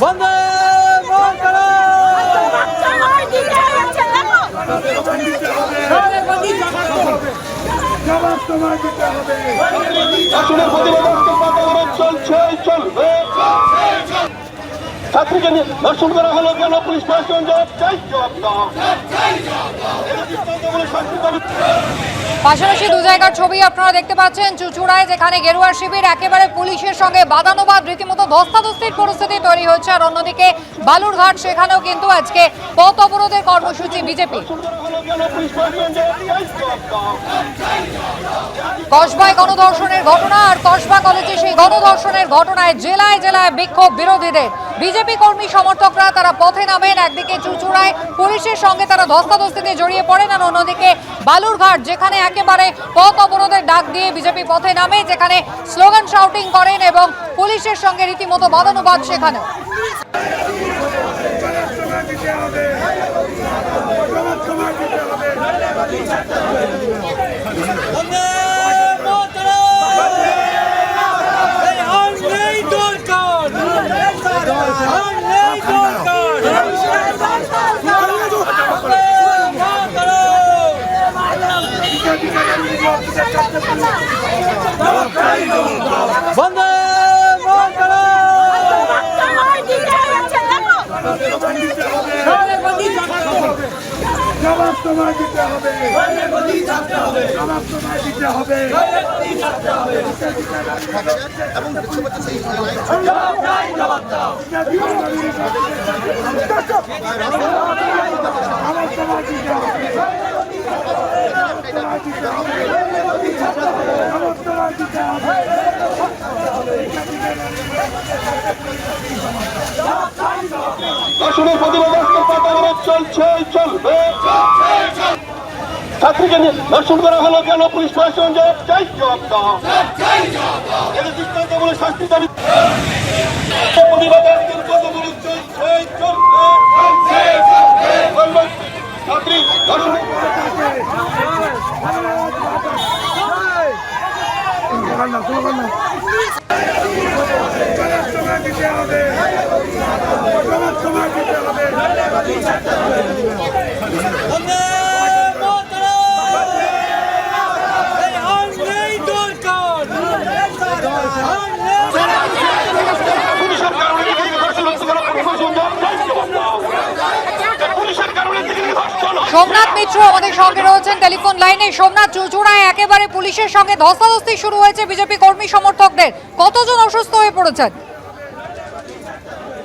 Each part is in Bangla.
বন্দে চলছে চলবে। ছাত্রীকে ধর্ষণ করা হলো কেন পুলিশ প্রশাসন পাশাপাশি দু জায়গার ছবি আপনারা দেখতে পাচ্ছেন, চুচুড়ায় যেখানে গেরুয়া শিবির একেবারে পুলিশের সঙ্গে বাদানুবাদ, রীতিমতো ধস্তাধস্তির পরিস্থিতি তৈরি হচ্ছে। আর অন্যদিকে বালুরঘাট, সেখানেও কিন্তু আজকে পথ অবরোধের কর্মসূচি বিজেপি। কসবায় গণধর্ষণের ঘটনা, আর কসবা কলেজে সেই গণধর্ষণের ঘটনায় জেলায় জেলায় বিক্ষোভ বিরোধীদের। বিজেপি কর্মী সমর্থকরা তারা পথে নামেন, একদিকে চুচুড়ায় পুলিশের সঙ্গে তারা ধস্তাধস্তিতে জড়িয়ে পড়েন আর অন্যদিকে বালুরঘাট, যেখানে একেবারে পথ অবরোধের ডাক দিয়ে বিজেপি পথে নামে, যেখানে স্লোগান শাউটিং করেন এবং পুলিশের সঙ্গে রীতিমতো বাদানুবাদ বন্দে মাতরম। জবাব তোমায় দিতে হবে জবাব তোমায় দিতে হবে জবাব তোমায় দিতে হবে জবাব তোমায় দিতে হবে আসলে প্রতিবাদ বাতাবরণ চলছে, চলবে। ছাত্রীকে ধর্ষণ করা হলো কেন? পুলিশ প্রশাসন জবাব চাই জবাব দাও শাস্তি দাবি প্রতিবাদ আজকে বাতাবরণ চলছে চলবে বলবেন, ছাত্রী ধর্ষণ স্লোগান না স্লোগান না জবাব তোমায় দিতে হবে জবাব তোমায় দিতে হবে বন্দে মাতরম এই আর নেই দরকার আর নেই পুলিশের কারণে দিকে ধর্ষণ হচ্ছে কেন পুলিশ প্রশাসন জবাব চাই জবাব দাও পুলিশের কারণে দিকে ধর্ষণ হচ্ছে সোমনাথ মিত্র আমাদের সঙ্গে রয়েছেন টেলিফোন লাইনে। সোমনাথ, চুচুড়ায় একেবারে পুলিশের সঙ্গে ধস্তাধস্তি শুরু হয়েছে বিজেপি কর্মী সমর্থকদের। কতজন অসুস্থ হয়ে পড়েছেন?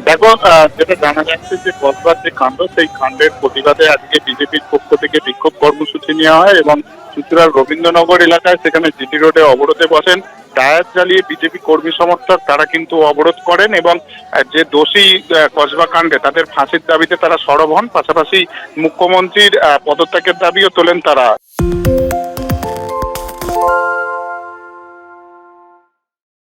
দেখো যেটা জানা যাচ্ছে যে কসবার যে কাণ্ড, সেই কাণ্ডের প্রতিবাদে আজকে বিজেপির পক্ষ বিক্ষোভ কর্মসূচি নেওয়া হয় এবং চুচুড়ার রবীন্দ্রনগর এলাকায় সেখানে জিটি রোডে অবরোধে বসেন। টায়ার জ্বালিয়ে বিজেপি কর্মী সমর্থক তারা কিন্তু অবরোধ করেন এবং যে দোষী কসবা কাণ্ডে তাদের ফাঁসির দাবিতে তারা সরব হন। পাশাপাশি মুখ্যমন্ত্রীর পদত্যাগের দাবিও তোলেন তারা।